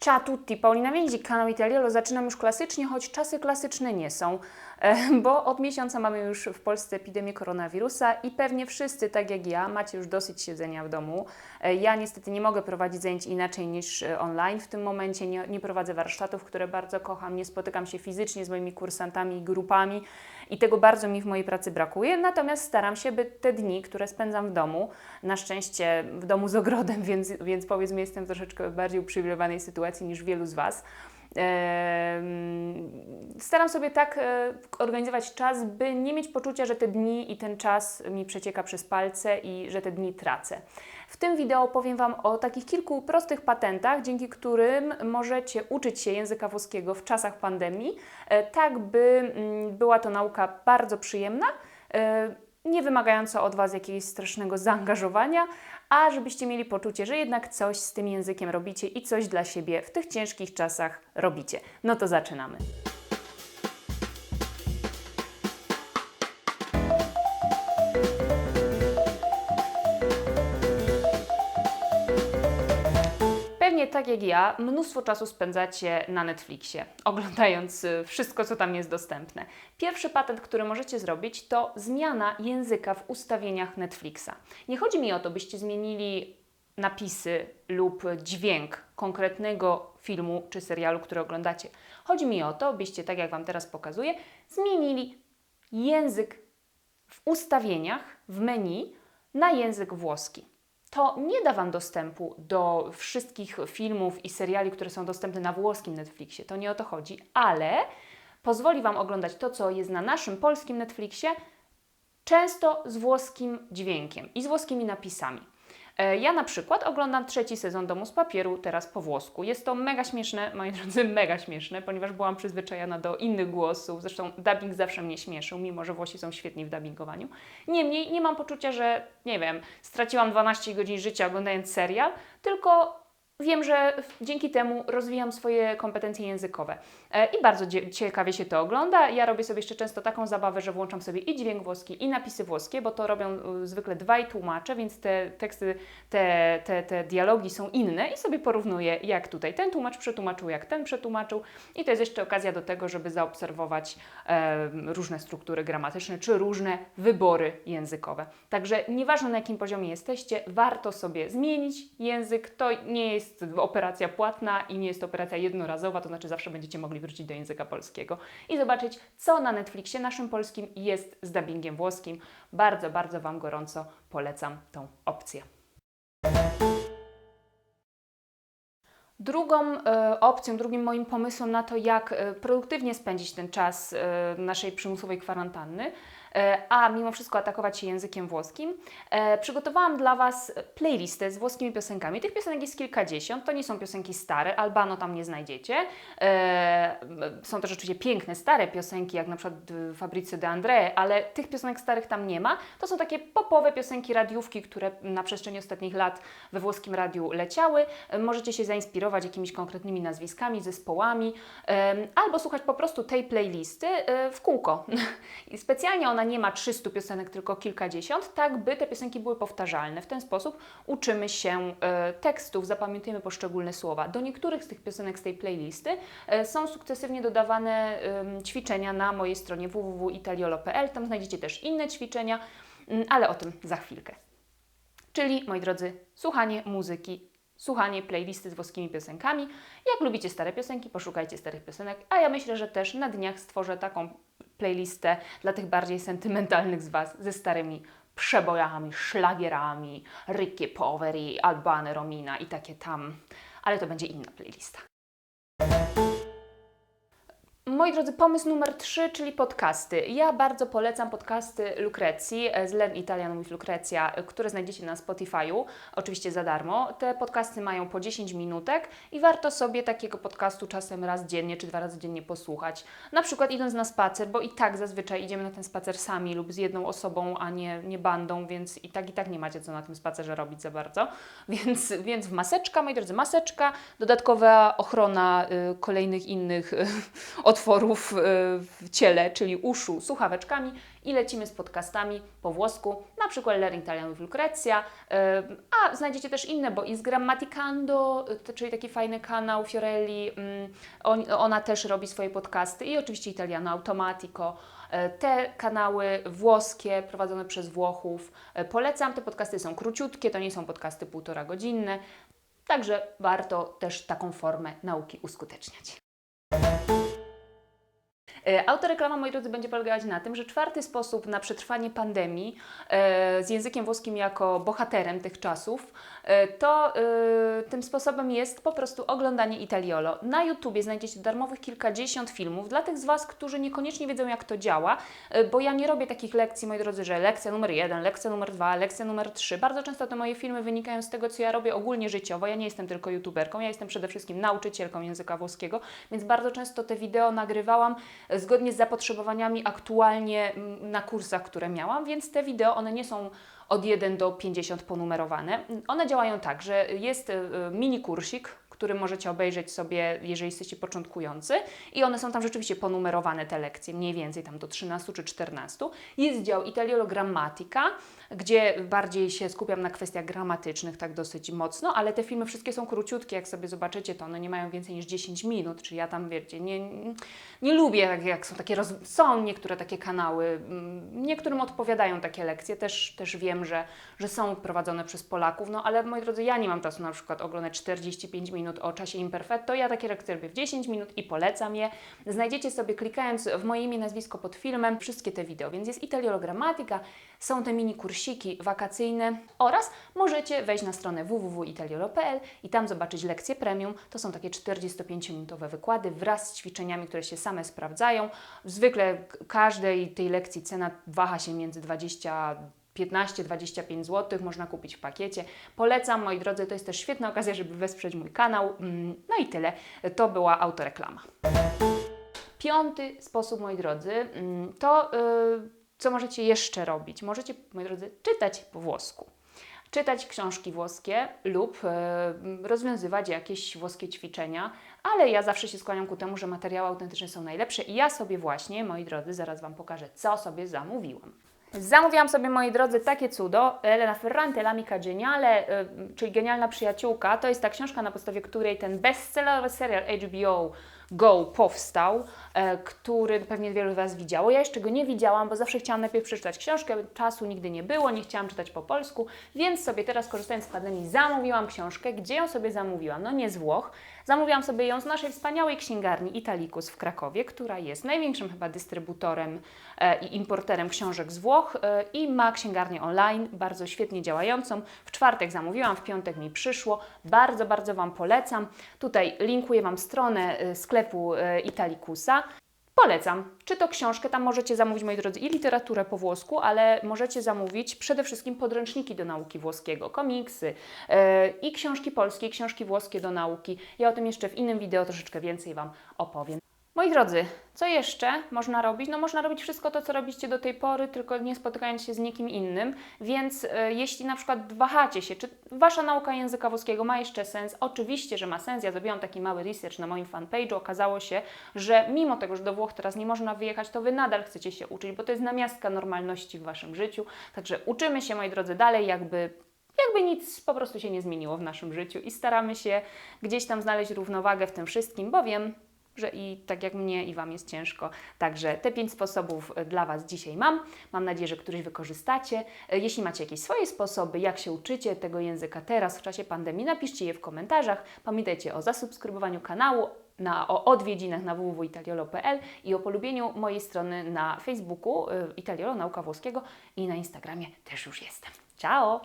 Ciao a tutti, Paulina Więzik, kanał Italiolo. Zaczynam już klasycznie, choć czasy klasyczne nie są, bo od miesiąca mamy już w Polsce epidemię koronawirusa i pewnie wszyscy, tak jak ja, macie już dosyć siedzenia w domu. E, Ja niestety nie mogę prowadzić zajęć inaczej niż e, online w tym momencie. Nie, nie prowadzę warsztatów, które bardzo kocham, nie spotykam się fizycznie z moimi kursantami i grupami i tego bardzo mi w mojej pracy brakuje. Natomiast staram się, by te dni, które spędzam w domu, na szczęście w domu z ogrodem, więc, więc powiedzmy jestem w troszeczkę bardziej uprzywilejowanej sytuacji niż wielu z Was. Staram sobie tak e, organizować czas, by nie mieć poczucia, że te dni i ten czas mi przecieka przez palce i że te dni tracę. W tym wideo powiem Wam o takich kilku prostych patentach, dzięki którym możecie uczyć się języka włoskiego w czasach pandemii, e, tak by mm, była to nauka bardzo przyjemna, e, nie wymagająca od Was jakiegoś strasznego zaangażowania, a żebyście mieli poczucie, że jednak coś z tym językiem robicie i coś dla siebie w tych ciężkich czasach robicie. No to zaczynamy. Tak jak ja, mnóstwo czasu spędzacie na Netflixie, oglądając y, wszystko, co tam jest dostępne. Pierwszy patent, który możecie zrobić, to zmiana języka w ustawieniach Netflixa. Nie chodzi mi o to, byście zmienili napisy lub dźwięk konkretnego filmu czy serialu, który oglądacie. Chodzi mi o to, byście, tak jak Wam teraz pokazuję, zmienili język w ustawieniach, w menu na język włoski. To nie da Wam dostępu do wszystkich filmów i seriali, które są dostępne na włoskim Netflixie. To nie o to chodzi, ale pozwoli Wam oglądać to, co jest na naszym polskim Netflixie, często z włoskim dźwiękiem i z włoskimi napisami. E, Ja na przykład oglądam trzeci sezon Domu z Papieru teraz po włosku. Jest to mega śmieszne, moi drodzy, mega śmieszne, ponieważ byłam przyzwyczajona do innych głosów. Zresztą dubbing zawsze mnie śmieszył, mimo że Włosi są świetni w dubbingowaniu. Niemniej nie mam poczucia, że, nie wiem, straciłam 12 godzin życia oglądając serial, tylko wiem, że dzięki temu rozwijam swoje kompetencje językowe. E, I bardzo ciekawie się to ogląda. Ja robię sobie jeszcze często taką zabawę, że włączam sobie i dźwięk włoski, i napisy włoskie, bo to robią y, zwykle dwaj tłumacze, więc te teksty, te, te, te dialogi są inne i sobie porównuję, jak tutaj ten tłumacz przetłumaczył, jak ten przetłumaczył. I to jest jeszcze okazja do tego, żeby zaobserwować e, różne struktury gramatyczne, czy różne wybory językowe. Także nieważne na jakim poziomie jesteście, warto sobie zmienić język. To nie jest operacja płatna i nie jest to operacja jednorazowa, to znaczy zawsze będziecie mogli wrócić do języka polskiego i zobaczyć, co na Netflixie naszym polskim jest z dubbingiem włoskim. Bardzo, bardzo Wam gorąco polecam tą opcję. Drugą e, opcją, drugim moim pomysłem na to, jak e, produktywnie spędzić ten czas e, naszej przymusowej kwarantanny, a mimo wszystko atakować się językiem włoskim, e, przygotowałam dla Was playlistę z włoskimi piosenkami. Tych piosenek jest kilkadziesiąt, to nie są piosenki stare, Albano tam nie znajdziecie. E, są też oczywiście piękne, stare piosenki, jak na przykład Fabrizio De André, ale tych piosenek starych tam nie ma. To są takie popowe piosenki radiówki, które na przestrzeni ostatnich lat we włoskim radiu leciały. E, Możecie się zainspirować jakimiś konkretnymi nazwiskami, zespołami, albo słuchać po prostu tej playlisty e, w kółko. I specjalnie ona nie ma 300 piosenek, tylko kilkadziesiąt, tak by te piosenki były powtarzalne. W ten sposób uczymy się e, tekstów, zapamiętujemy poszczególne słowa. Do niektórych z tych piosenek z tej playlisty e, są sukcesywnie dodawane ćwiczenia na mojej stronie www.italiolo.pl. Tam znajdziecie też inne ćwiczenia, mm, ale o tym za chwilkę. Czyli, moi drodzy, słuchanie muzyki, słuchanie playlisty z włoskimi piosenkami. Jak lubicie stare piosenki, poszukajcie starych piosenek, a ja myślę, że też na dniach stworzę taką playlistę dla tych bardziej sentymentalnych z Was ze starymi przebojami, szlagierami, Ricky Poveri, Albany Romina i takie tam, ale to będzie inna playlista. Moi drodzy, pomysł numer 3, czyli podcasty. Ja bardzo polecam podcasty Lukrecji e, z Learn Italian with Lucrezia, e, które znajdziecie na Spotify'u, oczywiście za darmo. Te podcasty mają po 10 minutek i warto sobie takiego podcastu czasem raz dziennie czy dwa razy dziennie posłuchać. Na przykład idąc na spacer, bo i tak zazwyczaj idziemy na ten spacer sami lub z jedną osobą, a nie, nie bandą, więc i tak i tak nie macie co na tym spacerze robić za bardzo. Więc, więc w maseczka, moi drodzy, maseczka, dodatkowa ochrona y, kolejnych innych y, otworów otworów y, w ciele, czyli uszu, słuchaweczkami i lecimy z podcastami po włosku, na przykład Learn Italian with Lucrezia, y, a znajdziecie też inne, bo z Grammaticando, y, czyli taki fajny kanał Fiorelli, mm, on, ona też robi swoje podcasty i oczywiście Italiano Automatico. Te kanały włoskie prowadzone przez Włochów polecam. Te podcasty są króciutkie, to nie są podcasty półtora godzinne, także warto też taką formę nauki uskuteczniać. E, Autoreklama, moi drodzy, będzie polegać na tym, że czwarty sposób na przetrwanie pandemii e, z językiem włoskim jako bohaterem tych czasów, to e, tym sposobem jest po prostu oglądanie Italiolo. Na YouTubie znajdziecie darmowych kilkadziesiąt filmów dla tych z Was, którzy niekoniecznie wiedzą, jak to działa, e, bo ja nie robię takich lekcji, moi drodzy, że lekcja numer jeden, lekcja numer dwa, lekcja numer trzy. Bardzo często te moje filmy wynikają z tego, co ja robię ogólnie życiowo. Ja nie jestem tylko youtuberką, ja jestem przede wszystkim nauczycielką języka włoskiego, więc bardzo często te wideo nagrywałam e, zgodnie z zapotrzebowaniami aktualnie na kursach, które miałam, więc te wideo, one nie są od 1 do 50 ponumerowane. One działają tak, że jest e, mini kursik, który możecie obejrzeć sobie, jeżeli jesteście początkujący i one są tam rzeczywiście ponumerowane te lekcje, mniej więcej tam do 13 czy 14. Jest dział Italiolo Grammatica, gdzie bardziej się skupiam na kwestiach gramatycznych tak dosyć mocno, ale te filmy wszystkie są króciutkie, jak sobie zobaczycie, to one nie mają więcej niż 10 minut, czy ja tam, wiecie, nie, nie lubię, jak, jak są takie, roz... są niektóre takie kanały, mm, niektórym odpowiadają takie lekcje, też, też wiem, że, że są prowadzone przez Polaków, no ale moi drodzy, ja nie mam czasu na przykład oglądać 45 minut o czasie imperfetto, ja takie lekcje robię w 10 minut i polecam je. Znajdziecie sobie klikając w moje imię, nazwisko pod filmem wszystkie te wideo, więc jest Grammatica, są te mini kursiki wakacyjne oraz możecie wejść na stronę www.italiolo.pl i tam zobaczyć lekcje premium. To są takie 45-minutowe wykłady wraz z ćwiczeniami, które się same sprawdzają. Zwykle każdej tej lekcji cena waha się między 20 15-25 zł, można kupić w pakiecie. Polecam, moi drodzy, to jest też świetna okazja, żeby wesprzeć mój kanał. Mm, No i tyle. To była autoreklama. Piąty sposób, moi drodzy, mm, to y, co możecie jeszcze robić? Możecie, moi drodzy, czytać po włosku. Czytać książki włoskie lub y, rozwiązywać jakieś włoskie ćwiczenia, ale ja zawsze się skłaniam ku temu, że materiały autentyczne są najlepsze i ja sobie właśnie, moi drodzy, zaraz Wam pokażę, co sobie zamówiłam. Zamówiłam sobie, moi drodzy, takie cudo, Elena Ferrante, L'amica geniale, y, czyli Genialna Przyjaciółka. To jest ta książka, na podstawie której ten bestsellerowy serial HBO Go powstał, e, który pewnie wielu z Was widziało. Ja jeszcze go nie widziałam, bo zawsze chciałam najpierw przeczytać książkę, czasu nigdy nie było, nie chciałam czytać po polsku, więc sobie teraz, korzystając z pandemii, zamówiłam książkę. Gdzie ją sobie zamówiłam? No nie z Włoch. Zamówiłam sobie ją z naszej wspaniałej księgarni Italicus w Krakowie, która jest największym chyba dystrybutorem e, i importerem książek z Włoch e, i ma księgarnię online, bardzo świetnie działającą. W czwartek zamówiłam, w piątek mi przyszło. Bardzo, bardzo Wam polecam. Tutaj linkuję Wam stronę e, sklepu Italicusa. Polecam. Czy to książkę, tam możecie zamówić, moi drodzy, i literaturę po włosku, ale możecie zamówić przede wszystkim podręczniki do nauki włoskiego, komiksy e, i książki polskie, książki włoskie do nauki. Ja o tym jeszcze w innym wideo troszeczkę więcej Wam opowiem. Moi drodzy, co jeszcze można robić? No można robić wszystko to, co robicie do tej pory, tylko nie spotykając się z nikim innym, więc e, jeśli na przykład wahacie się, czy Wasza nauka języka włoskiego ma jeszcze sens, oczywiście, że ma sens. Ja zrobiłam taki mały research na moim fanpage'u, okazało się, że mimo tego, że do Włoch teraz nie można wyjechać, to Wy nadal chcecie się uczyć, bo to jest namiastka normalności w Waszym życiu, także uczymy się, moi drodzy, dalej jakby jakby nic po prostu się nie zmieniło w naszym życiu i staramy się gdzieś tam znaleźć równowagę w tym wszystkim, bo wiem, że i tak jak mnie i Wam jest ciężko. Także te pięć sposobów e, dla Was dzisiaj mam. Mam nadzieję, że któryś wykorzystacie. E, Jeśli macie jakieś swoje sposoby, jak się uczycie tego języka teraz w czasie pandemii, napiszcie je w komentarzach. Pamiętajcie o zasubskrybowaniu kanału, na, o odwiedzinach na www.italiolo.pl i o polubieniu mojej strony na Facebooku y, Italiolo Nauka Włoskiego i na Instagramie też już jestem. Ciao!